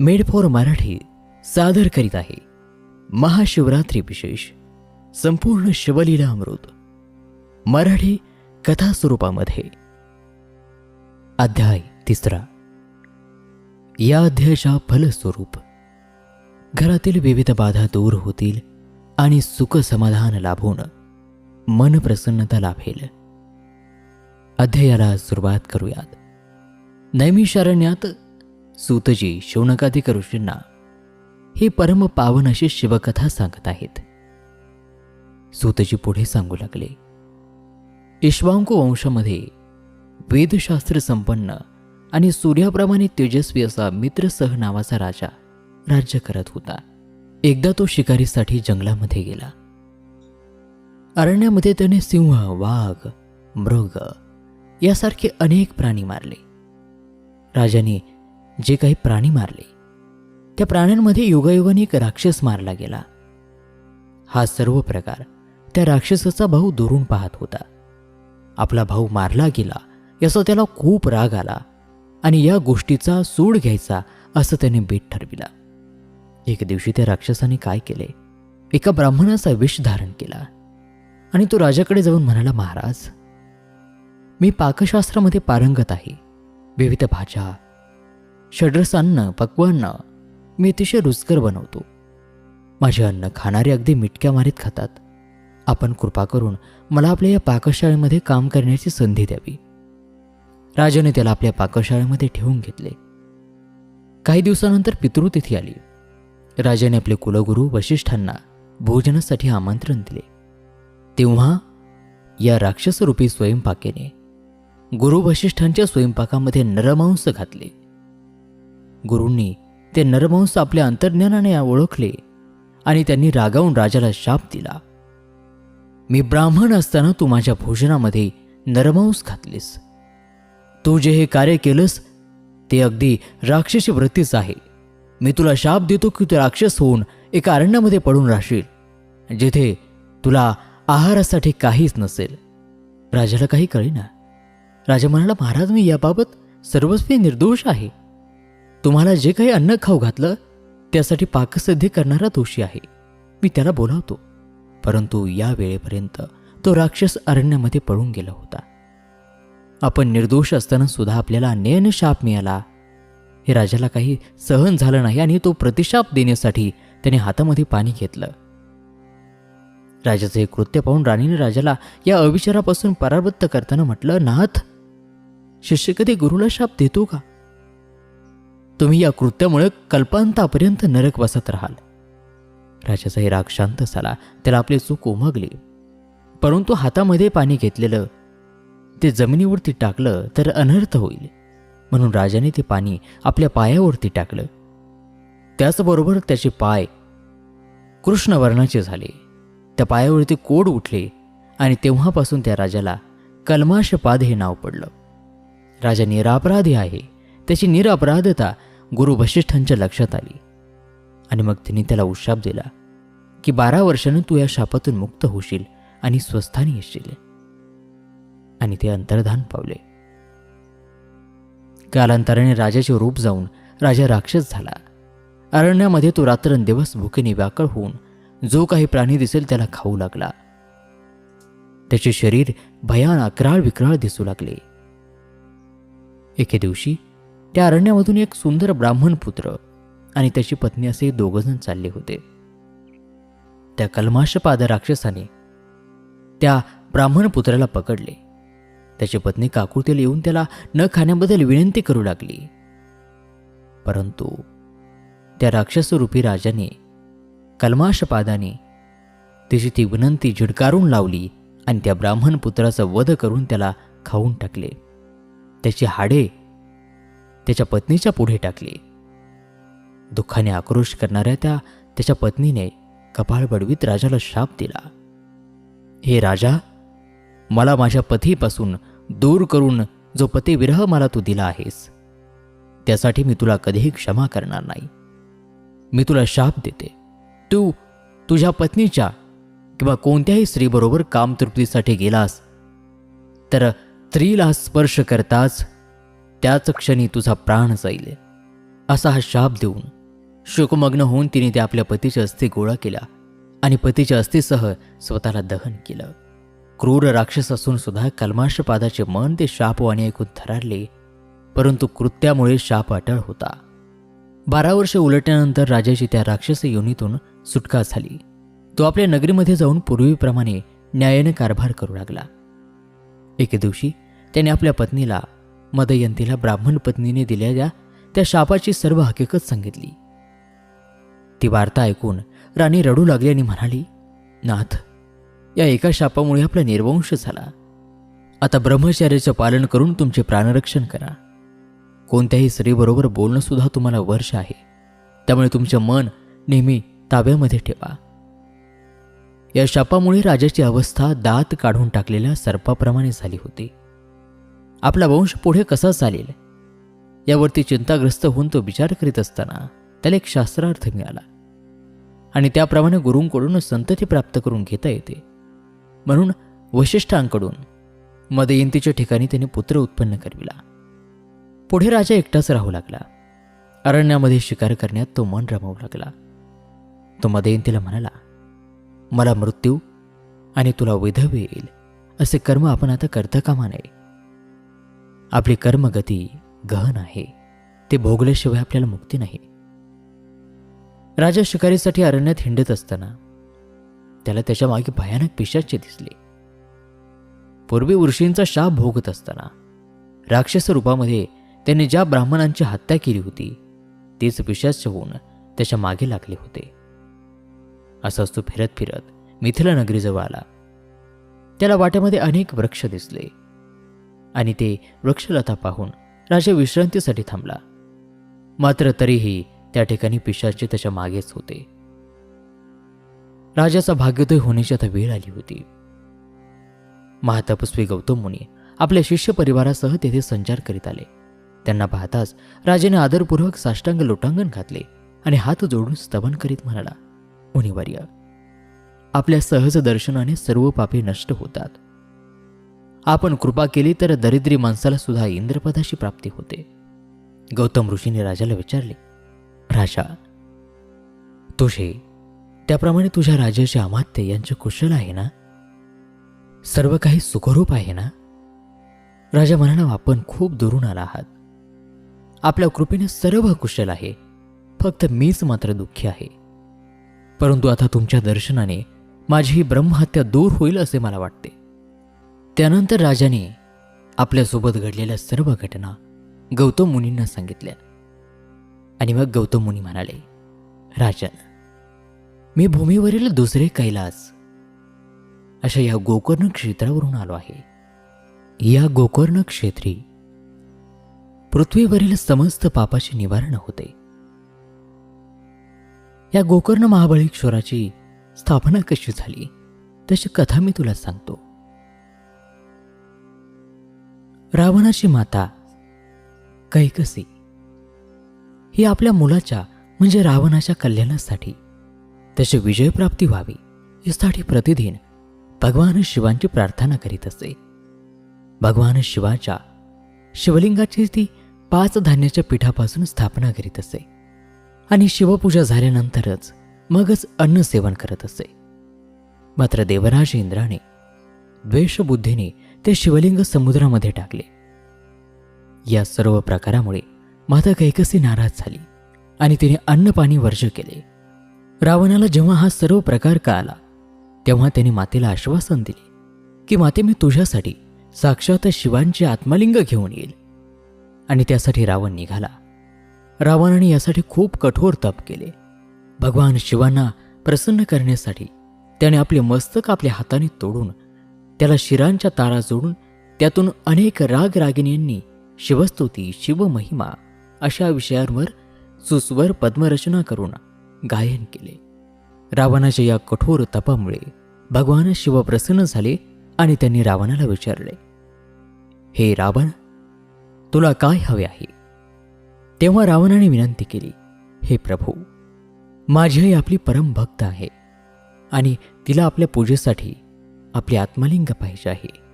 Made for Marathi सादर करीत आहे. महाशिवरात्री विशेष. संपूर्ण शिवलीला अमृत. मराठी कथा स्वरूपामध्ये अध्याय तिसरा. या अध्यायाच्या फलस्वरूप. घरातील विविध बाधा दूर होतील आणि सुख समाधान लाभून मन प्रसन्नता लाभेल. अध्यायाला सुरुवात करूयात. नैमिषारण्यात सूतजी शौनकाधिक ऋषींना ही परम पावन अशी शिवकथा सांगत आहेत. सूतजी पुढे सांगू लागले इश्वांकू वंशामध्ये वेदशास्त्र संपन्न आणि सूर्याप्रमाणे तेजस्वी असा मित्रसह नावाचा राजा राज्य करत होता. एकदा तो शिकारीसाठी जंगलामध्ये गेला. अरण्यामध्ये त्याने सिंह वाघ मृग यासारखे अनेक प्राणी मारले. राजाने जे काही प्राणी मारले. त्या प्राण्यांमध्ये योगायोगाने एक राक्षस मारला गेला. हा सर्व प्रकार त्या राक्षसाचा भाऊ दुरून पाहत होता. आपला भाऊ मारला गेला याचा त्याला खूप राग आला आणि या गोष्टीचा सूड घ्यायचा असं त्याने बेट ठरविला. एक दिवशी त्या राक्षसाने काय केले? एका ब्राह्मणाचा विष धारण केला आणि तो राजाकडे जाऊन म्हणाला महाराज मी पाकशास्त्रामध्ये पारंगत आहे. विविध भाज्या षड्रसान्न पक्वान्न मी अतिशय रुचकर बनवतो. माझे अन्न खाणारे अगदी मिटक्या मारीत खातात. आपण कृपा करून मला आपल्या या पाकशाळेमध्ये काम करण्याची संधी द्यावी. राजाने त्याला आपल्या पाकशाळेमध्ये ठेवून घेतले. काही दिवसानंतर पितृतिथी आली. राजाने आपले कुलगुरू वशिष्ठांना भोजनासाठी आमंत्रण दिले. तेव्हा या राक्षसरूपी स्वयंपाकेने गुरु वशिष्ठांच्या स्वयंपाकामध्ये नरमांस घातले. गुरूंनी ते नरमांस आपल्या अंतर्ज्ञानाने ओळखले आणि त्यांनी रागावून राजाला शाप दिला. मी ब्राह्मण असताना तू माझ्या भोजनामध्ये नरमांस घातलीस. तू जे हे कार्य केलंस ते अगदी राक्षसी वृत्तीच आहे. मी तुला शाप देतो की तू राक्षस होऊन एका अरण्यामध्ये पडून राहशील जिथे तुला आहारासाठी काहीच नसेल. राजाला काही कळेना. राजा म्हणाला महाराज मी याबाबत सर्वस्वी निर्दोष आहे. तुम्हाला जे काही अन्न खाऊ घातलं त्यासाठी पाकसिद्धी करणारा दोषी आहे. मी त्याला बोलावतो. परंतु या वेळेपर्यंत तो राक्षस अरण्यामध्ये पळून गेला होता. आपण निर्दोष असताना सुद्धा आपल्याला अन्यायाने शाप मिळाला. हे राजाला काही सहन झालं नाही आणि तो प्रतिशाप देण्यासाठी त्याने हातामध्ये पाणी घेतलं. राजाचं हे कृत्य पाहून राणीने राजाला या अविचारापासून परावृत्त करताना म्हटलं नाथ शिष्य कधी गुरुला शाप देतो का? तुम्ही या कृत्यामुळे कल्पांतापर्यंत नरक बसत राहाल. राजाचा हे राग शांत झाला. त्याला आपली चूक उमगली. परंतु हातामध्ये पाणी घेतलेलं ते जमिनीवरती टाकलं तर अनर्थ होईल. म्हणून राजाने ते पाणी आपल्या पायावरती टाकलं. त्याचबरोबर त्याचे पाय कृष्णवर्णाचे झाले. त्या पायावरती कोड उठले आणि तेव्हापासून त्या राजाला कलमाशपाद हे नाव पडलं. राजा निरापराधी आहे. त्याची निरापराधता गुरु वशिष्ठांच्या लक्षात आली. आणि मग त्यांनी त्याला उशाप दिला की बारा वर्षानं तू या शापातून मुक्त होशील आणि स्वस्थानी येशील. आणि ते अंतर्धान पावले. कालांतराने राजाचे रूप जाऊन राजा राक्षस झाला. अरण्यामध्ये तो रात्रंदिवस भुकेने व्याकळ होऊन जो काही प्राणी दिसेल त्याला खाऊ लागला. त्याचे शरीर भयान अकराळ विक्राळ दिसू लागले. एके दिवशी त्या अरण्यामधून एक सुंदर ब्राह्मण पुत्र आणि त्याची पत्नी असे दोघंजण चालले होते. त्या कलमाशपाद राक्षसाने त्या ब्राह्मण पुत्राला पकडले. त्याची पत्नी काकुळतेल येऊन त्याला न खाण्याबद्दल विनंती करू लागली. परंतु त्या राक्षसरूपी राजाने कलमाशपादाने तिची ती विनंती झिडकारून लावली आणि त्या ब्राह्मण पुत्राचा वध करून त्याला खाऊन टाकले. त्याची हाडे त्याच्या पत्नीच्या पुढे टाकली. दुःखाने आक्रोश करणाऱ्या त्या त्याच्या पत्नीने कपाळ बडवीत राजाला शाप दिला. हे राजा मला माझ्या पतीपासून दूर करून जो पतिविरह मला तू दिला आहेस त्यासाठी मी तुला कधीही क्षमा करणार नाही. मी तुला शाप देते. तू तुझ्या पत्नीच्या किंवा कोणत्याही स्त्रीबरोबर कामतृप्तीसाठी गेलास तर स्त्रीला स्पर्श करताच त्याच क्षणी तुझा प्राण जाईल. असा हा शाप देऊन शोकमग्न होऊन तिने त्या आपल्या पतीच्या अस्थी गोळा केल्या आणि पतीच्या अस्थीसह स्वतःला दहन केलं. क्रूर राक्षस असून सुद्धा कल्माशपादाचे मन ते शापवाणी ऐकून थरारले परंतु कृत्यामुळे शाप अटळ होता. बारा वर्ष उलटल्यानंतर राजाची त्या राक्षस योनीतून सुटका झाली. तो आपल्या नगरीमध्ये जाऊन पूर्वीप्रमाणे न्यायाने कारभार करू लागला. एके दिवशी त्याने आपल्या पत्नीला मदयंतीला ब्राह्मण पत्नीने दिलेल्या त्या शापाची सर्व हकीकत सांगितली. ती वार्ता ऐकून राणी रडू लागली आणि म्हणाली नाथ या एका शापामुळे आपला निर्वंश झाला. आता ब्रह्मचर्याचं पालन करून तुमचे प्राणरक्षण करा. कोणत्याही स्त्रीबरोबर बोलणंसुद्धा तुम्हाला वर्ष आहे. त्यामुळे तुमचं मन नेहमी ताब्यामध्ये ठेवा. या शापामुळे राजाची अवस्था दात काढून टाकलेल्या सर्पाप्रमाणे झाली होती. आपला वंश पुढे कसा चालेल? यावरती चिंताग्रस्त होऊन तो विचार करीत असताना त्याला एक शास्त्रार्थ मिळाला. आणि त्याप्रमाणे गुरूंकडून संतती प्राप्त करून घेता येते. म्हणून वशिष्ठांकडून मदयंतीच्या ठिकाणी त्याने पुत्र उत्पन्न करविला. पुढे राजा एकटाच राहू लागला. अरण्यामध्ये शिकार करण्यात तो मन रमवू लागला. तो मदयंतीला म्हणाला मला मृत्यू आणि तुला विधव येईल. असे कर्म आपण आता करता कामा नये. आपली कर्मगती गहन आहे. ते भोगल्याशिवाय आपल्याला मुक्ती नाही. राजा शिकारीसाठी अरण्यात हिंडत असताना त्याला त्याच्यामागे भयानक पिशाचे दिसले. पूर्वी ऋषींचा शाप भोगत असताना राक्षस रूपामध्ये त्याने ज्या ब्राह्मणांची हत्या केली होती तेच पिशाच होऊन त्याच्यामागे लागले होते. असंच तो फिरत फिरत मिथिला नगरीजवळ आला. त्याला वाट्यामध्ये अनेक वृक्ष दिसले. आणि ते वृक्षलता पाहून राजा विश्रांतीसाठी थांबला. मात्र तरीही त्या ठिकाणी पिशाचे त्याच्या मागेच होते. राजाचा भाग्योदय होण्याची आता वेळ आली होती. महातपस्वी गौतम मुनी आपल्या शिष्य परिवारासह तेथे संचार करीत आले. त्यांना पाहताच राजाने आदरपूर्वक साष्टांग लोटांगण घातले आणि हात जोडून स्तवन करीत म्हणाला मुनिवर्य आपल्या सहज दर्शनाने सर्व पापे नष्ट होतात. आपण कृपा केली तर दरिद्री माणसाला सुद्धा इंद्रपदाची प्राप्ती होते. गौतम ऋषीने राजाला विचारले राजा तुझे त्याप्रमाणे तुझ्या राजाचे अमात्य यांचे कुशल आहे ना? सर्व काही सुखरूप आहे ना? राजा म्हणाला आपण खूप दुरून आला आहात. आपल्या कृपेने सर्व कुशल आहे. फक्त मीच मात्र दुःखी आहे. परंतु आता तुमच्या दर्शनाने माझी ही ब्रह्महत्या दूर होईल असे मला वाटते. त्यानंतर राजाने आपल्यासोबत घडलेल्या सर्व घटना गौतम मुनींना सांगितल्या. आणि मग गौतम मुनी म्हणाले राजन मी भूमीवरील दुसरे कैलास अशा या गोकर्ण क्षेत्रावरून आलो आहे. या गोकर्ण क्षेत्री पृथ्वीवरील समस्त पापाचे निवारण होते. या गोकर्ण महाबळेश्वराची स्थापना कशी झाली तशी कथा मी तुला सांगतो. रावणाची माता कैकसी. ही आपल्या मुलाच्या म्हणजे रावणाच्या कल्याणासाठी त्याची विजयप्राप्ती व्हावी यासाठी प्रतिदिन भगवान शिवांची प्रार्थना करीत असे. भगवान शिवाच्या शिवलिंगाची ती पाच धान्याच्या पिठापासून स्थापना करीत असे. आणि शिवपूजा झाल्यानंतरच मगच अन्न सेवन करत असे. मात्र देवराज इंद्राने द्वेषबुद्धीने ते शिवलिंग समुद्रामध्ये टाकले. या सर्व प्रकारामुळे माता कैकसी नाराज झाली आणि तिने अन्न पाणी वर्ज केले. रावणाला जेव्हा हा सर्व प्रकार कळाला तेव्हा त्याने मातेला आश्वासन दिले की माते मी तुझ्यासाठी साक्षात शिवांचे आत्मलिंग घेऊन येईल. आणि त्यासाठी रावण निघाला. रावणाने यासाठी खूप कठोर तप केले. भगवान शिवांना प्रसन्न करण्यासाठी त्याने आपले मस्तक आपल्या हाताने तोडून त्याला शिरांच्या तारा जोडून त्यातून अनेक रागरागिणींनी शिवस्तुती शिवमहिमा अशा विषयांवर सुस्वर पद्मरचना करून गायन केले. रावणाच्या या कठोर तपामुळे भगवान शिव प्रसन्न झाले आणि त्यांनी रावणाला विचारले हे रावण तुला काय हवे आहे? तेव्हा रावणाने विनंती केली हे प्रभू माझी आई आपली परम भक्त आहे आणि तिला आपल्या पूजेसाठी आपले आत्मलिंग पाहिजे आहे.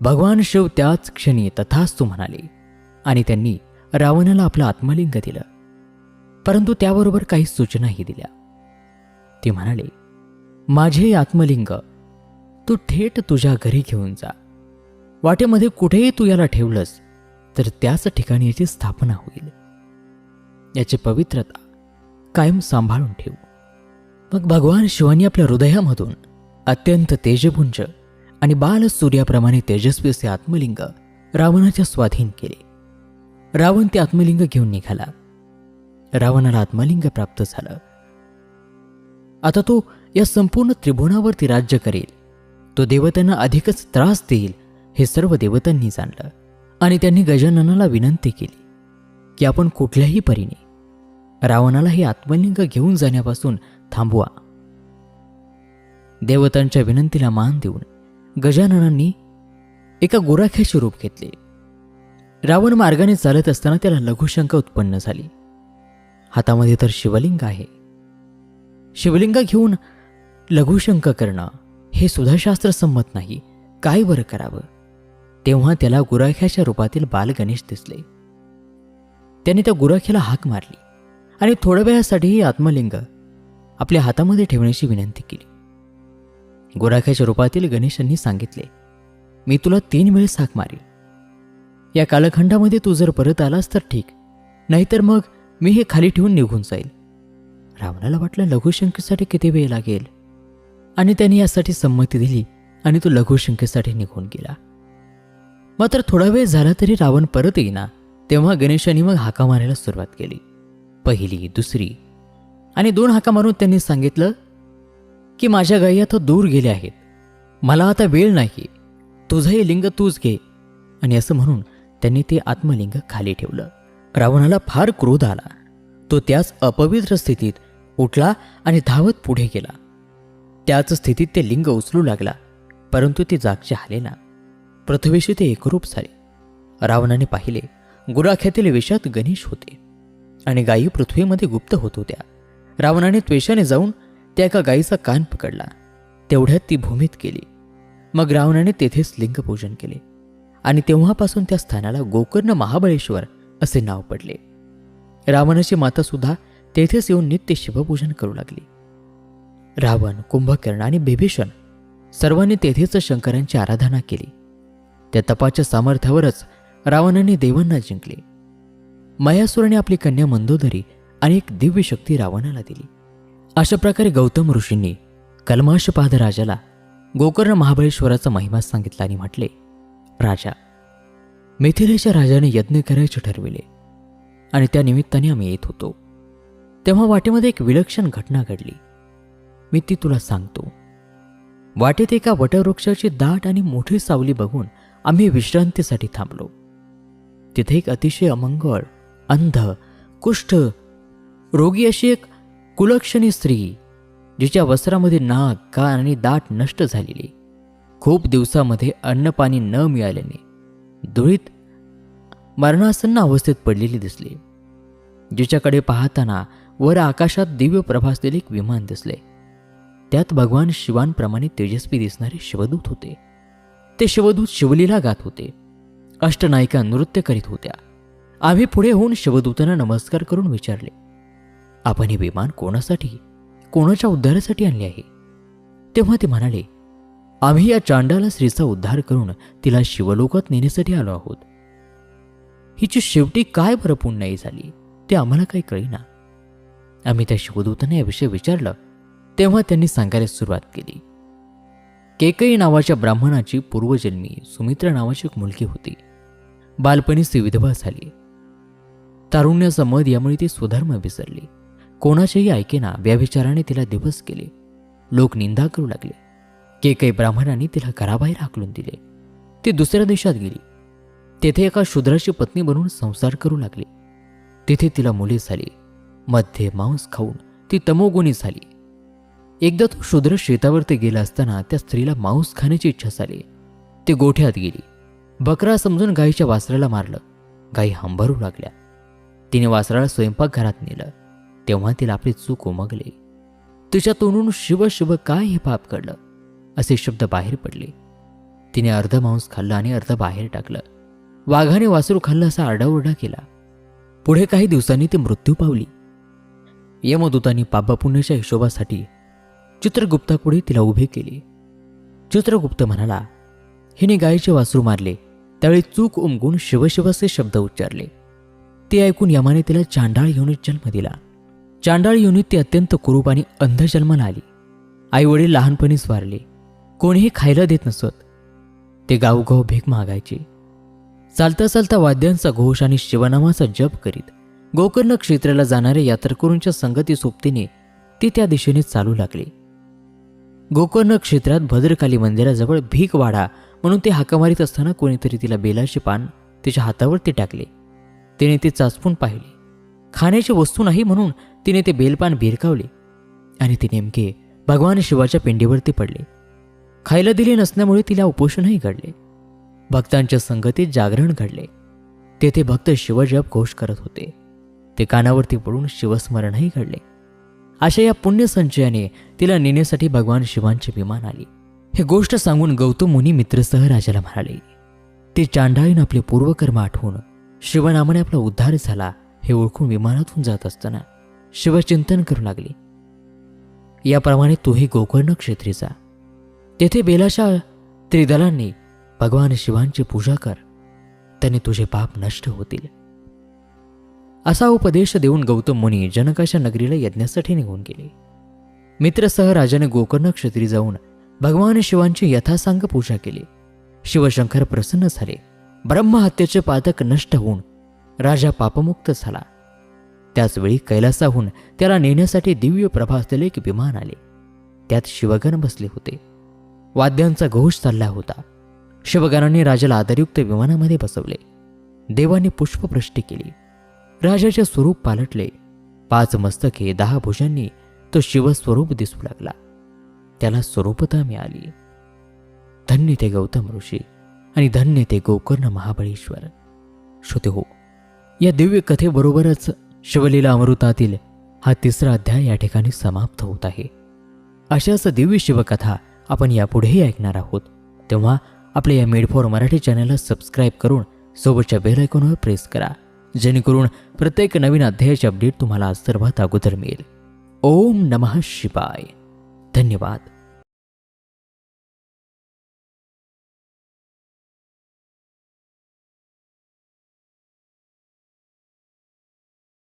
भगवान शिव त्याच क्षणी तथास्तू म्हणाले आणि त्यांनी रावणाला आपलं आत्मलिंग दिलं. परंतु त्याबरोबर काही सूचनाही दिल्या. ते म्हणाले माझे आत्मलिंग तू थेट तुझ्या घरी घेऊन जा. वाटेमध्ये कुठेही तू याला ठेवलंस तर त्याच ठिकाणी याची स्थापना होईल. याची पवित्रता कायम सांभाळून ठेवू. मग भगवान शिवानी आपल्या हृदयामधून अत्यंत तेजपुंज आणि बाल सूर्याप्रमाणे तेजस्वी असे आत्मलिंग रावणाच्या स्वाधीन केले. रावण ते आत्मलिंग घेऊन निघाला. रावणाला आत्मलिंग प्राप्त झालं. आता तो या संपूर्ण त्रिभुवनावरती राज्य करेल. तो देवतांना अधिकच त्रास देईल हे सर्व देवतांनी जाणलं आणि त्यांनी गजाननाला विनंती केली की आपण कुठल्याही परीने रावणाला हे आत्मलिंग घेऊन जाण्यापासून थांबवा. देवतांच्या विनंतीला मान देऊन गजाननांनी एका गोराख्याचे रूप घेतले. रावण मार्गाने चालत असताना त्याला लघुशंका उत्पन्न झाली. हातामध्ये तर शिवलिंग आहे. शिवलिंग घेऊन लघुशंक करणं हे सुद्धा शास्त्रसंमत नाही. काय बरं करावं? तेव्हा त्याला गुराख्याच्या रूपातील बाल गणेश दिसले. त्याने त्या गुराख्याला हाक मारली आणि थोड्या वेळासाठीही आत्मलिंग आपल्या हातामध्ये ठेवण्याची विनंती केली. गुराख्याच्या रूपातील गणेशांनी सांगितले मी तुला तीन वेळेस साक मारी या कालखंडामध्ये तू जर परत आलास तर ठीक नाहीतर मग मी हे खाली ठेवून निघून जाईल. रावणाला वाटलं लघुशंकेसाठी किती वेळ लागेल. आणि त्याने यासाठी संमती दिली आणि तो लघुशंकेसाठी निघून गेला. मात्र थोडा वेळ झाला तरी रावण परत येईना तेव्हा गणेशाने मग हाका मारायला सुरुवात केली. पहिली दुसरी आणि दोन हाका मारून त्यांनी सांगितलं की माझ्या गायी आता दूर गेल्या आहेत. मला आता वेळ नाही. तुझं हे लिंग तूच घे. आणि असं म्हणून त्यांनी ते आत्मलिंग खाली ठेवलं. रावणाला फार क्रोध आला. तो त्याच अपवित्र स्थितीत उठला आणि धावत पुढे गेला. त्याच स्थितीत ते लिंग उचलू लागला परंतु ते जागचे आले ना. पृथ्वीशी ते एकरूप झाले. रावणाने पाहिले गुराख्यातील विषात गणेश होते. आणि गायी पृथ्वीमध्ये गुप्त होत होत्या. रावणाने त्वेषाने जाऊन त्या एका गाईचा कान पकडला. तेवढ्यात ती भूमीत गेली. मग रावणाने तेथेच लिंगपूजन केले. आणि तेव्हापासून त्या स्थानाला गोकर्ण महाबळेश्वर असे नाव पडले. रावणाची माता सुद्धा तेथेच येऊन नित्य शिवपूजन करू लागली. रावण कुंभकर्ण आणि बिभीषण सर्वांनी तेथेच शंकरांची आराधना केली. त्या तपाच्या सामर्थ्यावरच रावणाने देवांना जिंकले. मयासुराने आपली कन्या मंदोदरी आणि एक दिव्य शक्ती रावणाला दिली. अशा प्रकारे गौतम ऋषींनी कलमाशपाद राजाला गोकर्ण महाबळेश्वराचा महिमा सांगितला आणि म्हटले राजा मिथिलेच्या राजाने यज्ञ करायचे ठरविले आणि त्या निमित्ताने आम्ही येत होतो. तेव्हा वाटेमध्ये एक विलक्षण घटना घडली. मी ती तुला सांगतो. वाटेत एका वटवृक्षाची दाट आणि मोठी सावली बघून आम्ही विश्रांतीसाठी थांबलो. तिथे एक अतिशय अमंगळ अंध कुष्ठ रोगी अशी एक कुलक्षणी स्त्री जिच्या वस्त्रामध्ये नाक कान आणि दाट नष्ट झालेली. खूप दिवसामध्ये अन्नपाणी न मिळाल्याने धुळीत मरणासन्न अवस्थेत पडलेली दिसली. जिच्याकडे पाहताना वर आकाशात दिव्य प्रभासलेले एक विमान दिसले. त्यात भगवान शिवांप्रमाणे तेजस्वी दिसणारे शिवदूत होते. ते शिवदूत शिवलीला गात होते. अष्टनायिका नृत्य करीत होत्या. आम्ही पुढे होऊन शिवदूतांना नमस्कार करून विचारले. आपण हे विमान कोणासाठी कोणाच्या उद्धारासाठी आणले आहे? तेव्हा ते म्हणाले आम्ही या चांडाला स्त्रीचा उद्धार करून तिला शिवलोकात नेण्यासाठी आलो आहोत. हिची शेवटी काय बरं पुण्याई झाली ते आम्हाला काही कळीना. आम्ही त्या शिवदूतांना याविषयी विचारलं तेव्हा त्यांनी सांगायला सुरुवात केली. केकई नावाच्या ब्राह्मणाची पूर्वजन्मी सुमित्रा नावाची एक मुलगी होती. बालपणीच ती विधवा झाली. तारुण्याचा मध यामुळे ती स्वधर्म विसरली. कोणाचेही ऐकेना व्यभिचाराने तिला दिवस केले लोक निंदा करू लागले. केकई ब्राह्मणांनी तिला घराबाहेर हाकलून दिले. ती दुसऱ्या देशात गेली. तेथे एका शूद्राची पत्नी बनून संसार करू लागली. तिथे तिला मुले झाली. मध्ये मांस खाऊन ती तमोगुणी झाली. एकदा तो शूद्र शेतावरती गेला असताना त्या स्त्रीला मांस खाण्याची इच्छा झाली. ती गोठ्यात गेली. बकरा समजून गाईच्या वासराला मारलं. गाई हंबरू लागल्या. तिने वासराला स्वयंपाकघरात नेलं. तेव्हा तिला आपली चूक उमगली. तिच्या तोंडून शिव शिव काय हे पाप घडलं? असे शब्द बाहेर पडले. तिने अर्ध मांस खाल्लं आणि अर्ध बाहेर टाकलं. वाघाने वासरू खाल्लं असा आरडाओरडा केला. पुढे काही दिवसांनी ती मृत्यू पावली. यमदूतांनी पापपुण्याच्या हिशोबासाठी चित्रगुप्तापुढे तिला उभे केले. चित्रगुप्त म्हणाला हिने गायीचे वासरू मारले. त्यावेळी चूक उमगून शिवशिवसे शब्द उच्चारले. ते ऐकून यमाने तिला चांडाळ घेऊन जन्म दिला. चांडाळ योनीत ती अत्यंत कुरूप आणि अंध जन्माला आली. आई वडील लहानपणीच वारले. कोणीही खायला देत नसत. ते गावगाव भीक मागायचे. चालता चालता वाद्यांचा घोष आणि शिवनामाचा जप करीत गोकर्ण क्षेत्राला जाणाऱ्या यात्रेकरूंच्या संगती सोबतीने ते त्या दिशेने चालू लागले. गोकर्ण क्षेत्रात भद्रकाली मंदिराजवळ भीक वाढा म्हणून ते हाका मारीत असताना कोणीतरी तिला बेलाचे पान तिच्या हातावर ते टाकले. तिने ते चाचपून पाहिले. खाण्याची वस्तू नाही म्हणून तिने ते बेलपान भिरकावले आणि ते नेमके भगवान शिवाच्या पिंडीवरती पडले. खायला दिले नसल्यामुळे तिला उपोषणही घडले. भक्तांच्या संगतीत जागरण घडले. तेथे भक्त शिवजप घोष करत होते. ते कानावरती पडून शिवस्मरणही घडले. अशा या पुण्यसंचयाने तिला नेण्यासाठी भगवान शिवांचे विमान आले. हे गोष्ट सांगून गौतम मुनी मित्रसह राजाला म्हणाले ते चांडाळीनं आपले पूर्वकर्म आठवून शिवनामाने आपला उद्धार झाला हे ओळखून विमानातून जात असताना शिवचिंतन करू लागली. याप्रमाणे तोही गोकर्ण क्षेत्री जा तेथे बेलाशा त्रिदलांनी भगवान शिवांची पूजा कर त्याने तुझे पाप नष्ट होतील. असा उपदेश देऊन गौतम मुनी जनकाच्या नगरीला यज्ञासाठी निघून गेले. मित्रसह राजाने गोकर्ण क्षेत्री जाऊन भगवान शिवांची यथासांग पूजा केली. शिवशंकर प्रसन्न झाले. ब्रह्महत्येचे पातक नष्ट होऊन राजा पापमुक्त झाला. त्याचवेळी कैलासाहून त्याला नेण्यासाठी दिव्य प्रभा असलेले एक विमान आले. त्यात शिवगण बसले होते. वाद्यांचा घोष चालला होता. शिवगणांनी राजाला आदरयुक्त विमानामध्ये बसवले. देवाने पुष्पवृष्टी केली. राजाचे स्वरूप पालटले. पाच मस्तके दहा भुजांनी तो शिवस्वरूप दिसू लागला. त्याला स्वरूपता मिळाली. धन्य ते गौतम ऋषी आणि धन्य ते गोकर्ण महाबळेश्वर. श्रोते हो या दिव्य कथेबरोबरच शिवलीला अमृतातील हा तिसरा अध्याय या ठिकाणी समाप्त होत आहे. अशाच दिव्य शिवकथा आपण यापुढेही ऐकणार आहोत. तेव्हा आपल्या या मेड फॉर मराठी चॅनलला सबस्क्राईब करून सोबतच्या बेल आयकॉनवर प्रेस करा. जेणेकरून प्रत्येक नवीन अध्यायाचे अपडेट तुम्हाला सर्वात अगोदर मिळेल. ओम नमः शिवाय. धन्यवाद.